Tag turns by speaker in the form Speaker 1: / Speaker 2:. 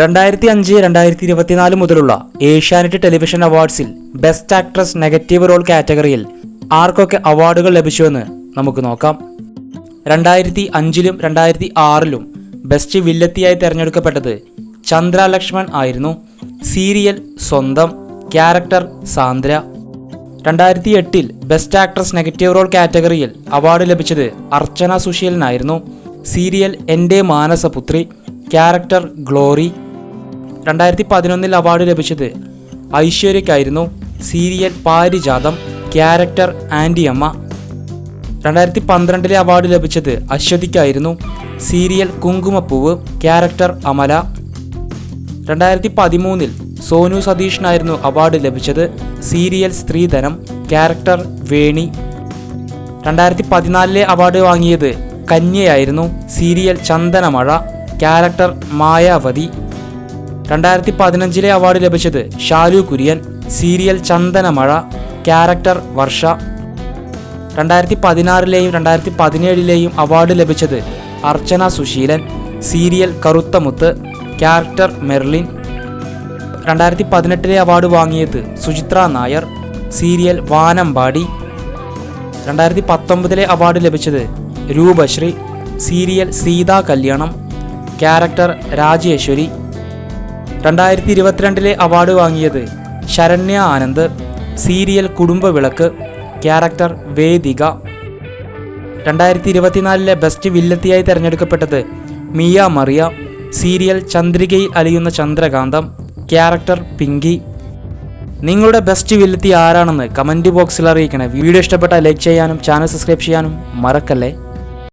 Speaker 1: രണ്ടായിരത്തി അഞ്ച് രണ്ടായിരത്തി ഇരുപത്തിനാല് മുതലുള്ള ഏഷ്യാനെറ്റ് ടെലിവിഷൻ അവാർഡ്സിൽ ബെസ്റ്റ് ആക്ട്രസ് നെഗറ്റീവ് റോൾ കാറ്റഗറിയിൽ ആർക്കൊക്കെ അവാർഡുകൾ ലഭിച്ചുവെന്ന് നമുക്ക് നോക്കാം. രണ്ടായിരത്തി അഞ്ചിലും രണ്ടായിരത്തി ആറിലും ബെസ്റ്റ് വില്ലത്തിയായി തിരഞ്ഞെടുക്കപ്പെട്ടത് ചന്ദ്ര ലക്ഷ്മൺ ആയിരുന്നു. സീരിയൽ സ്വന്തം ക്യാരക്ടർ സാന്ദ്ര. രണ്ടായിരത്തി എട്ടിൽ ബെസ്റ്റ് ആക്ട്രസ് നെഗറ്റീവ് റോൾ കാറ്റഗറിയിൽ അവാർഡ് ലഭിച്ചത് അർച്ചന സുശീലനായിരുന്നു സീരിയൽ എന്റെ മാനസപുത്രി ക്യാരക്ടർ ഗ്ലോറി. രണ്ടായിരത്തി പതിനൊന്നിൽ അവാർഡ് ലഭിച്ചത് ഐശ്വര്യയ്ക്കായിരുന്നു സീരിയൽ പാരിജാതം ക്യാരക്ടർ ആന്റിയമ്മ രണ്ടായിരത്തി പന്ത്രണ്ടിലെ അവാർഡ് ലഭിച്ചത് അശ്വതിക്കായിരുന്നു സീരിയൽ കുങ്കുമപ്പൂവ് ക്യാരക്ടർ അമല. രണ്ടായിരത്തി പതിമൂന്നിൽ സോനു സതീഷിനായിരുന്നു അവാർഡ് ലഭിച്ചത് സീരിയൽ സ്ത്രീധനം ക്യാരക്ടർ വേണി. രണ്ടായിരത്തി പതിനാലിലെ അവാർഡ് വാങ്ങിയത് കന്യയായിരുന്നു സീരിയൽ ചന്ദനമഴ ക്യാരക്ടർ മായാവതി. രണ്ടായിരത്തി പതിനഞ്ചിലെ അവാർഡ് ലഭിച്ചത് ഷാലു കുര്യൻ സീരിയൽ ചന്ദനമഴ ക്യാരക്ടർ വർഷ. രണ്ടായിരത്തി പതിനാറിലെയും രണ്ടായിരത്തി പതിനേഴിലെയും അവാർഡ് ലഭിച്ചത് Archana Susheelan serial Karuthamuthu character Merlin. രണ്ടായിരത്തി പതിനെട്ടിലെ അവാർഡ് വാങ്ങിയത് സുചിത്ര നായർ സീരിയൽ വാനമ്പാടി. രണ്ടായിരത്തി പത്തൊമ്പതിലെ അവാർഡ് ലഭിച്ചത് രൂപശ്രീ സീരിയൽ സീതാ കല്യാണം ക്യാരക്ടർ രാജേശ്വരി. രണ്ടായിരത്തി ഇരുപത്തിരണ്ടിലെ അവാർഡ് വാങ്ങിയത് ശരണ്യ ആനന്ദ് സീരിയൽ കുടുംബവിളക്ക് ക്യാരക്ടർ വേദിക. രണ്ടായിരത്തി ഇരുപത്തിനാലിലെ ബെസ്റ്റ് വില്ലത്തിയായി തിരഞ്ഞെടുക്കപ്പെട്ടത് മിയ മറിയ സീരിയൽ ചന്ദ്രികയിൽ അലിയുന്ന ചന്ദ്രകാന്തം ക്യാരക്ടർ പിങ്കി. നിങ്ങളുടെ ബെസ്റ്റ് വില്ലത്തി ആരാണെന്ന് കമന്റ് ബോക്സിൽ അറിയിക്കണേ. വീഡിയോ ഇഷ്ടപ്പെട്ടാൽ ലൈക്ക് ചെയ്യാനും ചാനൽ സബ്സ്ക്രൈബ് ചെയ്യാനും മറക്കല്ലേ?